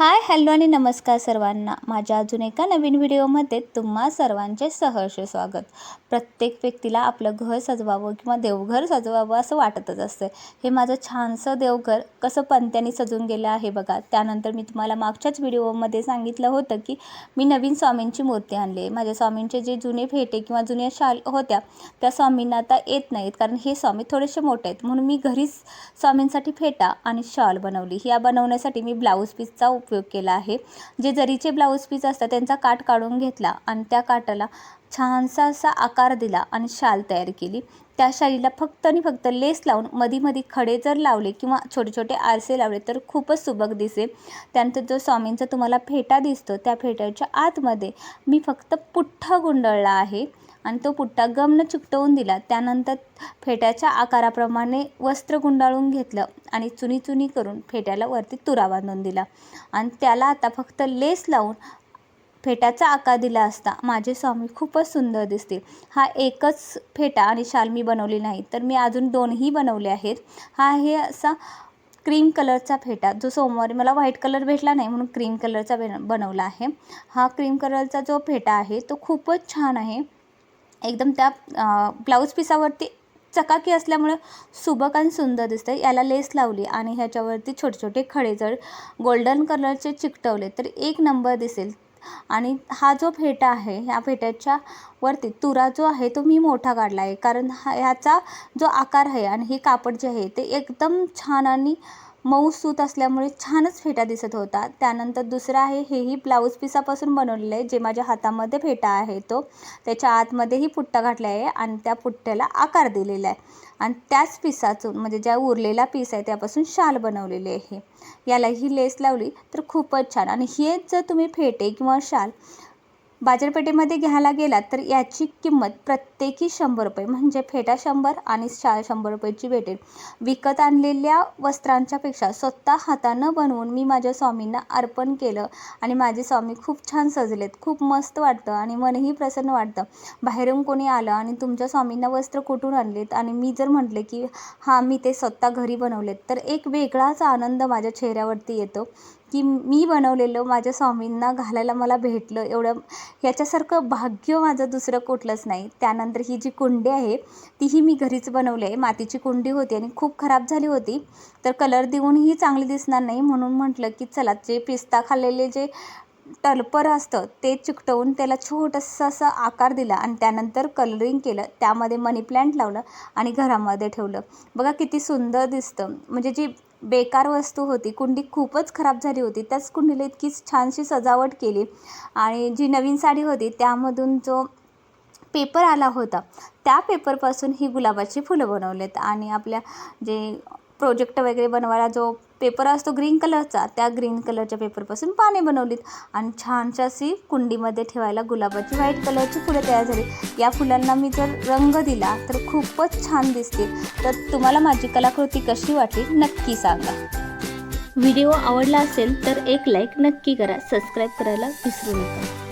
Hi hello आणि नमस्कार सर्वांना. माझ्या अजून एका नवीन व्हिडिओमध्ये तुम्हा सर्वांचे सहर्ष स्वागत. प्रत्येक व्यक्तीला आपलं घर सजवावं किंवा देवघर सजवावं असं वाटतच असतं. हे माझं छानसं देवघर कसं पंत्याने सजून गेलं आहे बघा. त्यानंतर मी तुम्हाला मागच्याच व्हिडिओमध्ये सांगितलं होतं की मी नवीन स्वामींची मूर्ती आणली आहे. माझ्या स्वामींचे जे जुने फेटे किंवा जुन्या शाल होत्या त्या स्वामींना आता येत नाहीत कारण हे स्वामी थोडेसे मोठे आहेत. म्हणून मी घरीच स्वामींसाठी फेटा आणि शॉल बनवली. ह्या बनवण्यासाठी मी ब्लाऊज पीसचा उपयोग केला आहे. जे जरीचे ब्लाऊज पीस असतात त्यांचा काठ काढून घेतला आणि त्या काठाला छानसा असा आकार दिला आणि शाल तयार केली. त्या शालीला फक्त आणि फक्त लेस लावून मधी मधी खडे जर लावले किंवा छोटे छोटे आरसे लावले तर खूपच सुबक दिसेल. त्यानंतर जो स्वामींचा तुम्हाला फेटा दिसतो त्या फेट्याच्या आतमध्ये मी फक्त पुठ्ठा गुंडळला आहे. आणि तो पुट्टा गमनं चिकटवून दिला. त्यानंतर फेट्याच्या आकाराप्रमाणे वस्त्र गुंडाळून घेतलं आणि चुनी चुनी करून फेट्याला वरती तुरा बांधून दिला. आणि त्याला आता फक्त लेस लावून फेट्याचा आकार दिला असता माझे स्वामी खूपच सुंदर दिसतील. हा एकच फेटा आणि शाल मी बनवली नाही तर मी अजून दोनही बनवले आहेत. हा आहे असा क्रीम कलरचा फेटा जो सोमवारी मला व्हाईट कलर भेटला नाही म्हणून क्रीम कलरचा बन बनवला आहे. हा क्रीम कलरचा जो फेटा आहे तो खूपच छान आहे. एकदम त्या ब्लाऊज पिसावरती चकाकी असल्यामुळं सुबक आणि सुंदर दिसतं याला लेस लावली आणि ह्याच्यावरती छोटे छोटे खडे जर गोल्डन कलरचे चिकटवले तर एक नंबर दिसेल. आणि हा जो फेटा आहे ह्या फेट्याच्या वरती तुरा जो आहे तो मी मोठा काढला आहे कारण हा ह्याचा जो आकार आहे आणि हे कापड जे आहे ते एकदम छान आणि मऊ सूत असल्यामुळे छानच फेटा दिसत होता. त्यानंतर दुसरं आहे हेही ब्लाऊज पिसापासून बनवलेलं आहे जे माझ्या हातामध्ये फेटा आहे तो. त्याच्या आतमध्येही पुट्टा घातला आहे आणि त्या पुट्ट्याला आकार दिलेला आहे. आणि त्याच पिसातून म्हणजे ज्या उरलेला पीस आहे त्यापासून शाल बनवलेली आहे. याला ही लेस लावली तर खूपच छान. आणि हेच जर तुम्ही फेटे किंवा शाल बाजारपेठेमध्ये घ्यायला गेलात तर याची किंमत प्रत्येक शंभर रुपये म्हणजे फेटा शंभर आणि शाल शंभर रुपयाची भेटेल. विकत आणलेल्या वस्त्रांच्यापेक्षा स्वतः हातानं बनवून मी माझ्या स्वामींना अर्पण केलं आणि माझे स्वामी खूप छान सजलेत खूप मस्त वाटतं आणि मनही प्रसन्न वाटतं. बाहेरून कोणी आलं आणि तुमच्या स्वामींना वस्त्र कुठून आणलेत? आणि मी जर म्हटले की हां मी ते स्वतः घरी बनवलेत तर एक वेगळाच आनंद माझ्या चेहऱ्यावरती येतो की मी बनवलेलं माझ्या स्वामींना घालायला मला भेटलं एवढं याच्यासारखं भाग्य माझं दुसरं कुठलंच नाही. त्यानंतर ही जी कुंडी आहे तीही मी घरीच बनवली आहे. मातीची कुंडी होती आणि खूप खराब झाली होती. तर कलर देऊनही चांगली दिसणार नाही म्हणून म्हटलं की चला जे पिस्ता खाल्लेले जे टलपर असतं ते चिकटवून त्याला छोटंसं असं आकार दिला आणि त्यानंतर कलरिंग केलं. त्यामध्ये मनी प्लॅन्ट लावलं आणि घरामध्ये ठेवलं. बघा किती सुंदर दिसतं. म्हणजे जी बेकार वस्तू होती कुंडी खूपच खराब झाली होती. त्याच कुंडीला इतकीच छानशी सजावट केली. आणि जी नवीन साडी होती त्यामधून जो पेपर आला होता. त्या पेपरपासून ही गुलाबाची फुलं बनवलेत आणि आपल्या जे प्रोजेक्ट वगैरे बनवायला जो पेपर असतो ग्रीन कलरचा त्या ग्रीन कलरच्या पेपरपासून पाने बनवलीत आणि छानशी अशी कुंडीमध्ये ठेवायला गुलाबाची व्हाईट कलरची फुलं तयार झाली. या फुलांना मी जर रंग दिला तर खूपच छान दिसतील. तर तुम्हाला माझी कलाकृती कशी वाटली नक्की सांगा. व्हिडिओ आवडला असेल तर एक लाईक नक्की करा. सबस्क्राईब करायला विसरू नका.